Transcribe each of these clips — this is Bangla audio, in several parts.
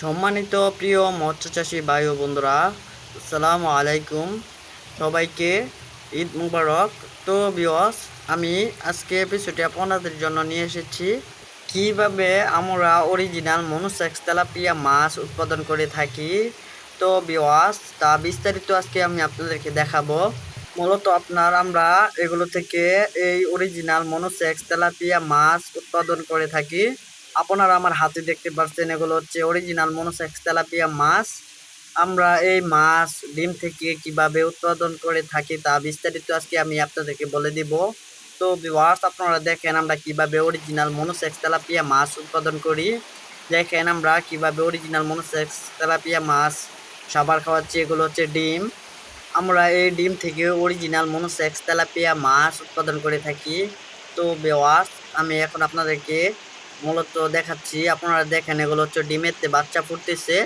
সম্মানিত প্রিয় মৎস্য চাষী ভাই ও বন্ধুরা, আসসালামু আলাইকুম। সবাইকে ঈদ মুবারক। তো বিয়স আমি আজকে এপিসোডে আপনাদের জন্য নিয়ে এসেছি, কীভাবে আমরা অরিজিনাল মনুসেক্স তেলাপিয়া মাছ উৎপাদন করে থাকি। তো বিওয়াস তা বিস্তারিত আজকে আমি আপনাদেরকে দেখাবো। মূলত আপনার আমরা এগুলো থেকে এই অরিজিনাল মনোসেক্স তেলাপিয়া মাছ উৎপাদন করে থাকি। আপনারা আমার হাতে দেখতে পাচ্ছেন এগুলো হচ্ছে অরিজিনাল মনোসেক্স তেলাপিয়া মাছ। আমরা এই মাছ, ডিম থেকে কীভাবে উৎপাদন করে থাকি তা বিস্তারিত আজকে আমি আপনাদেরকে বলে দিব। তো ভিউয়ার্স আপনারা দেখেন আমরা কীভাবে অরিজিনাল মনোসেক্স তেলাপিয়া মাছ উৎপাদন করি। দেখেন আমরা কীভাবে অরিজিনাল মনোসেক্স তেলাপিয়া মাছ সাবার খাওয়াচ্ছি, এগুলো হচ্ছে ডিম। আমরা এই ডিম থেকে অরিজিনাল মনোসেক্স তেলাপিয়া মাছ উৎপাদন করে থাকি। তো বেওয়াস আমি এখন আপনাদেরকে মূলত দেখাচ্ছি, আপনারা দেখেন এগুলো হচ্ছে ডিমেতে বাচ্চা ফুটতেছে।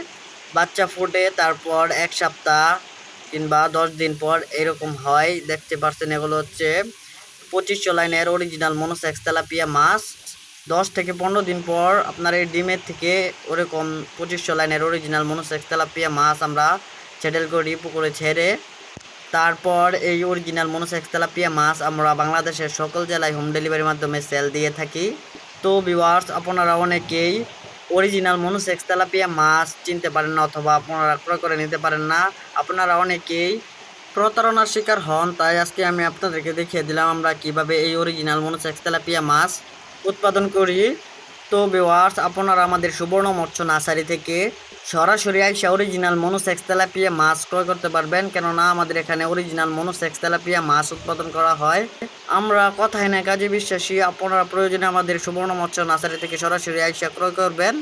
বাচ্চা ফুটে তারপর এক সপ্তাহ কিংবা দশ দিন পর এরকম হয়। দেখতে পাচ্ছেন এগুলো হচ্ছে পঁচিশশো লাইনের অরিজিনাল মনোসেক্স তেলাপিয়া মাছ। দশ থেকে পনেরো দিন পর আপনার এই ডিমের থেকে ওরকম পঁচিশশো লাইনের অরিজিনাল মনোসেক্স তেলাপিয়া মাছ আমরা ছেডেল করি, পুকুরে ছেড়ে। তারপর এই অরিজিনাল মনোসেক্স তেলাপিয়া মাছ আমরা বাংলাদেশের সকল জেলায় হোম ডেলিভারির মাধ্যমে সেল দিয়ে থাকি। তো ভিওয়ার্স আপনারা অনেকেই অরিজিনাল মনোসেক্স তেলাপিয়া মাছ চিনতে পারেন না অথবা আপনারা ক্রয় করে নিতে পারেন না। আপনারা অনেকেই প্রতারণার শিকার হন, তাই আজকে আমি আপনাদেরকে দেখিয়ে দিলাম আমরা কীভাবে এই অরিজিনাল মনোসেক্স তেলাপিয়া মাছ উৎপাদন করি। তো ভিওয়ার্স আপনারা আমাদের সুবর্ণ মৎস্য নার্সারি থেকে সরাসরি আইসা অরিজিনাল মনোসেক্স তেলাপিয়া মাছ ক্রয় করতে পারবেন, কেননা আমাদের এখানে অরিজিনাল মনোসেক্স তেলাপিয়া মাছ উৎপাদন করা হয়। আমরা কথায় না কাজে বিশ্বাসী, আপনারা প্রয়োজনে আমাদের সুবর্ণ মৎস্য নার্সারি থেকে সরাসরি আইসা ক্রয় করবেন।